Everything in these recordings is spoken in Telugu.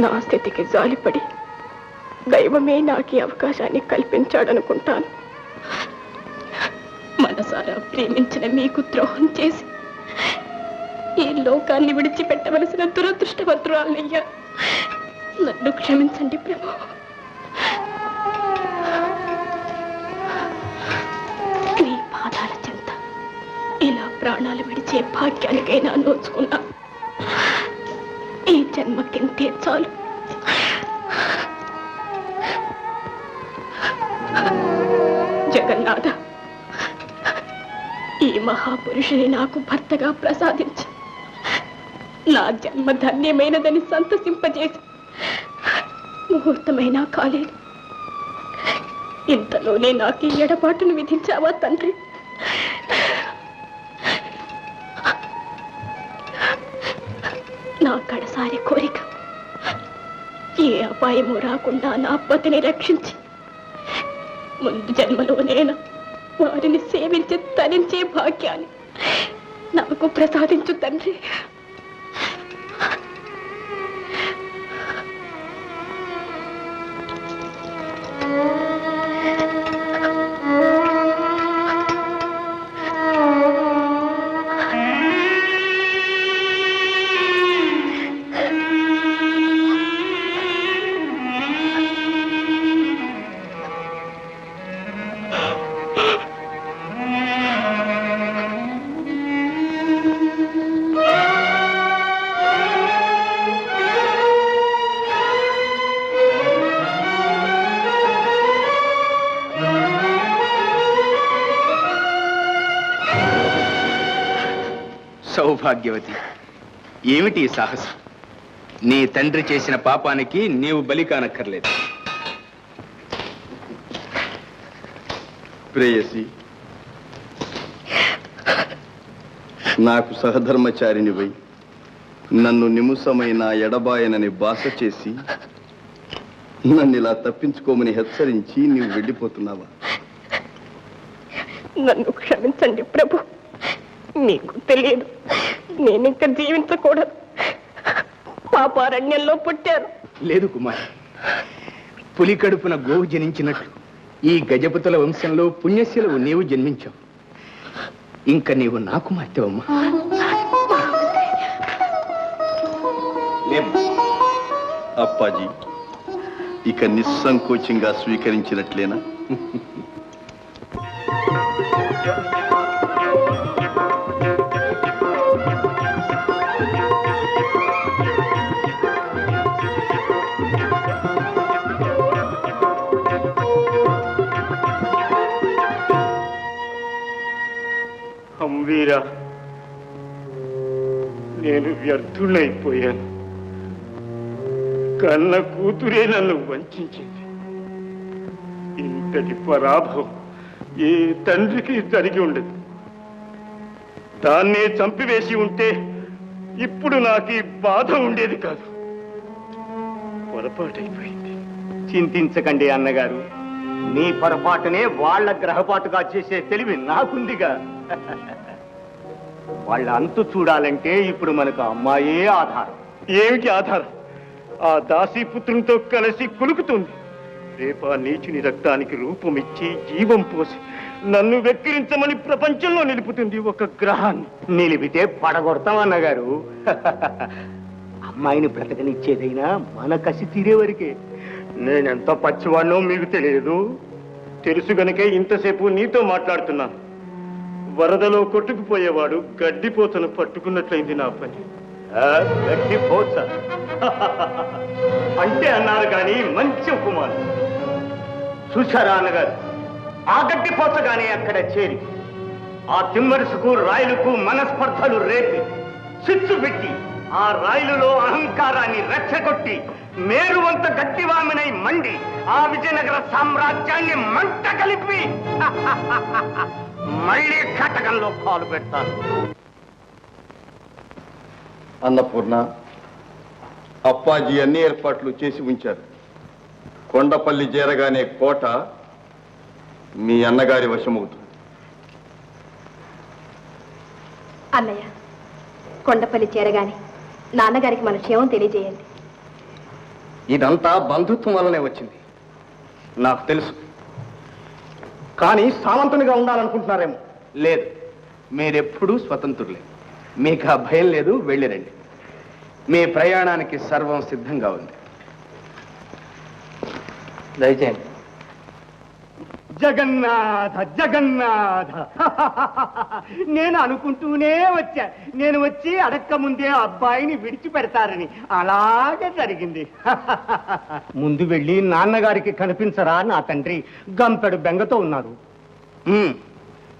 నా స్థితికి జాలిపడి దైవమే నాకు ఈ అవకాశాన్ని కల్పించాడనుకుంటాను. మనసారా ప్రేమించిన మీకు ద్రోహం చేసి ఈ లోకాన్ని విడిచిపెట్టవలసిన దురదృష్టవంతురాలయ్యా. నన్ను క్షమించండి ప్రభు. నీ పాదాల చింత ఇలా ప్రాణాలు విడిచే భాగ్యానికైనా నోచుకున్నా. జన్మకింతే చాలు. జగన్నాథ ఈ మహాపురుషుని నాకు భర్తగా ప్రసాదించి. నా జన్మ ధన్యమైనదని సంతసింపజేసి ముహూర్తమైనా కాలేదు. ఇంతలోనే నాకు ఈ ఎడబాటును విధించావా తండ్రి? నా కడసారి కోరిక. ఏ అపాయము రాకుండా నా పతిని రక్షించి. ముందు జన్మలో నేను వారిని సేవించి తరించే భాగ్యాన్ని నాకు ప్రసాదించు తండ్రి. సౌభాగ్యవతి. ఏమిటి ఈ సాహసం? నీ తండ్రి చేసిన పాపానికి నీవు బలి కానక్కర్లేదు. ప్రేయసి నాకు సహధర్మచారినివై నన్ను నిముసమైన ఎడబాయనని బాస చేసి నన్ను ఇలా తప్పించుకోమని హెచ్చరించి నీవు వెళ్ళిపోతున్నావా? నన్ను క్షమించండి ప్రభు. మీకు తెలియదు. నేను ఇంకా జీవించకూడదు. పాపారణ్యంలో పుట్టాను. లేదు కుమార్. పులి కడుపున గోవు జనించినట్లు ఈ గజపతుల వంశంలో పుణ్యశీలవు నీవు జన్మించావు. ఇంక నీవు నా కుమార్తెవమ్మా? అప్పాజీ ఇక నిస్సంకోచంగా స్వీకరించినట్లేనా? నేను వ్యర్థుడైపోయాను కన్న కూతురే నన్ను వంచింది ఇంతటి పరాభవం ఏ తండ్రికి జరిగి ఉండదు. దాన్నే చంపివేసి ఉంటే ఇప్పుడు నాకు ఈ బాధ ఉండేది కాదు. పొరపాటైపోయింది. చింతించకండి అన్నగారు. నీ పొరపాటునే వాళ్ళ గ్రహపాటుగా చేసే తెలివి నాకుందిగా. వాళ్ళ అంతు చూడాలంటే ఇప్పుడు మనకు అమ్మాయే ఆధారం. ఏమిటి ఆధారం? ఆ దాసీపుత్రునితో కలిసి కులుకుతుంది. రేపా నీచుని రక్తానికి రూపమిచ్చి జీవం పోసి నన్ను వెక్కిరించమని ప్రపంచంలో నిలుపుతుంది ఒక గ్రహాన్ని. నిలిపితే పడగొడతాం అన్నగారు అమ్మాయిని బ్రతకనిచ్చేదైనా మన కసి తీరే వరకే. నేనెంత పచ్చివాడినో మీకు తెలియదు. తెలుసు గనుకే ఇంతసేపు నీతో మాట్లాడుతున్నాను. వరదలో కొట్టుకుపోయేవాడు గడ్డిపోతను పట్టుకున్నట్లయింది నా పని. గడ్డిపోత. అంటే అన్నారు కానీ మంచి ఉపమానం. చూశారా అన్నగారు? ఆ గడ్డిపోత కానీ అక్కడ చేరి ఆ తిమ్మరుసుకు రాయలకు మనస్పర్ధలు రేపి చిచ్చు పెట్టి ఆ రాయలులో అహంకారాన్ని రెచ్చగొట్టి మేరువంత గట్టివామినై మండి ఆ విజయనగర సామ్రాజ్యాన్ని మంట కలిపి మళ్ళీ కటకంలో కాలు పెడతాను. అన్నపూర్ణ అప్పాజీ అన్ని ఏర్పాట్లు చేసి ఉంచారు. కొండపల్లి చేరగానే కోట మీ అన్నగారి వశమవుతుంది. అన్నయ్య కొండపల్లి చేరగానే నాన్నగారికి మన క్షేమం తెలియజేయండి. ఇదంతా బంధుత్వం వల్లనే వచ్చింది. నాకు తెలుసు. కానీ సామంతునిగా ఉండాలనుకుంటున్నారేమో. లేదు. మీరెప్పుడూ స్వతంత్రులే. మీకు ఆ భయం లేదు వెళ్ళిరండి మీ ప్రయాణానికి సర్వం సిద్ధంగా ఉంది. దయచేయండి. జగన్నాథ జగన్నాథ. నేను అనుకుంటూనే వచ్చా. నేను వచ్చి అడక్క ముందే అబ్బాయిని విడిచిపెడతారని. అలాగే జరిగింది. ముందు వెళ్ళి నాన్నగారికి కనిపించరా నా తండ్రి? గంపెడు బెంగతో ఉన్నారు. మ్మ్.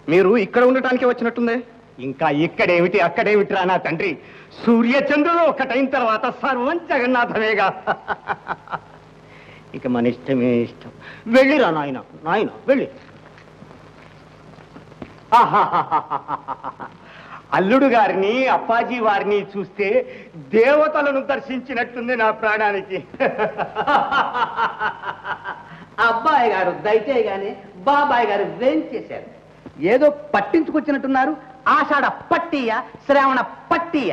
మీరు ఇక్కడ ఉండటానికి వచ్చినట్టుందే? ఇంకా ఇక్కడేమిటి అక్కడేమిటిరా నా తండ్రి? సూర్యచంద్రుడు ఒకటైన తర్వాత సర్వం జగన్నాథమేగా. ఇక మన ఇష్టమే ఇష్టం. వెళ్ళిరా నాయన నాయన వెళ్ళి. అల్లుడు గారిని అప్పాజీ వారిని చూస్తే దేవతలను దర్శించినట్టుంది నా ప్రాణానికి. అబ్బాయి గారు దయచేయి గాని బాబాయ్ గారు వేంచేశారు ఏదో పట్టించుకొచ్చినట్టున్నారు. ఆషాఢ పట్టియ శ్రావణ పట్టియ?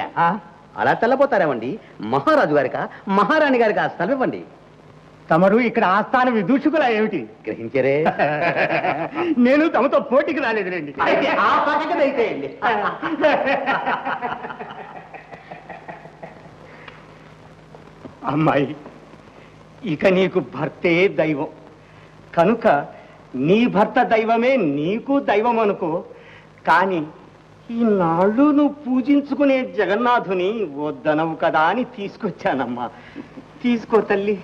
అలా తెల్లబోతారేమండి? మహారాజు గారిక? మహారాణి గారిక? సెలవివ్వండి. తమరు ఇక్కడ ఆస్థాన విదూషకులా ఏమిటి? గ్రహించరే. నేను తమతో పోటీకి రాలేదులేండి. అయితే ఆ పక్కకి దయచేయండి. అమ్మాయి ఇక నీకు భర్తే దైవం. కనుక నీ భర్త దైవమే నీకు దైవం అనుకో కానీ ఈనాళ్ళు నువ్వు పూజించుకునే జగన్నాథుని వద్దనవు కదా అని తీసుకొచ్చానమ్మా. తీసుకో తల్లి.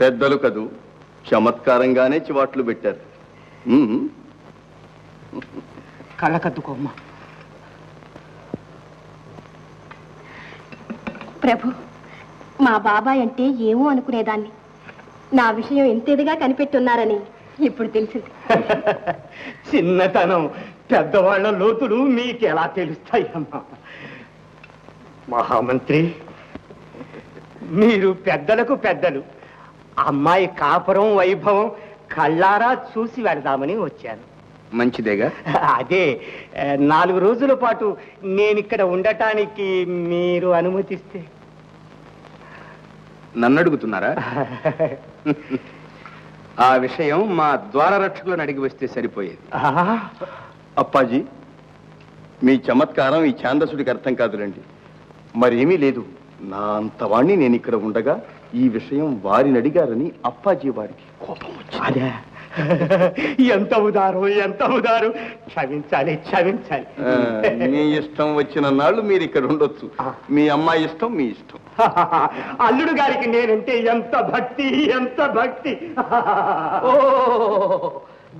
పెద్దలు కదూ. చమత్కారంగానే చివాట్లు పెట్టారు. మ్మ్. కళ్ళకద్దుకోమ్మా. ప్రభు మా బాబాయ్ అంటే ఏమో అనుకునేదాన్ని. నా విషయం ఎంతేదిగా కనిపెట్టున్నారని ఇప్పుడు తెలిసింది. చిన్నతనం పెద్దవాళ్ళ లోతులు మీకెలా తెలుస్తాయమ్మా. మహామంత్రి మీరు పెద్దలకు పెద్దలు. అమ్మాయి కాపురం వైభవం కళ్ళారా చూసి వెళదామని వచ్చాను. మంచిదేగా? అదే నాలుగు రోజుల పాటు నేను ఇక్కడ ఉండటానికి మీరు అనుమతిస్తే. నన్ను అడుగుతున్నారా ఆ విషయం మా ద్వార రక్షకులను అడిగి వస్తే సరిపోయేది. అప్పాజీ మీ చమత్కారం ఈ ఛాందసుడికి అర్థం కాదులండి. మరేమీ లేదు. నా అంతవాణ్ణి నేను ఇక్కడ ఉండగా ఈ విషయం వారిని అడిగారని అప్పాజీ వారికి కోపం వచ్చింది. ఎంత ఉదారు ఎంత ఉదారు. క్షమించాలి క్షమించాలి. మీ ఇష్టం వచ్చిన నాళ్ళు మీరు ఇక్కడ ఉండొచ్చు. మీ అమ్మాయి ఇష్టం మీ ఇష్టం. అల్లుడు గారికి నేనంటే ఎంత భక్తి ఎంత భక్తి. ఓ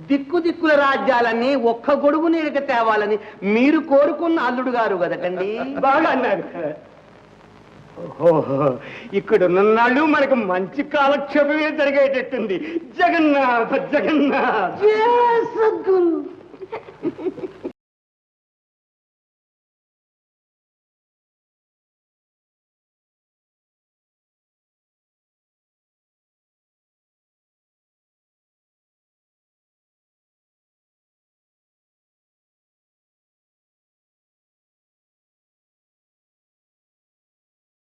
దిక్కు దిక్కుల రాజ్యాలన్నీ ఒక్క గొడుగు నీడకి తేవాలని మీరు కోరుకున్న అల్లుడు గారు కదటండి బాగా అన్నారు. ఇక్కడ ఉన్నాళ్ళు మనకు మంచి కాలక్షేపమే జరిగేటట్టుంది. జగన్నాథ జగన్నాథ్.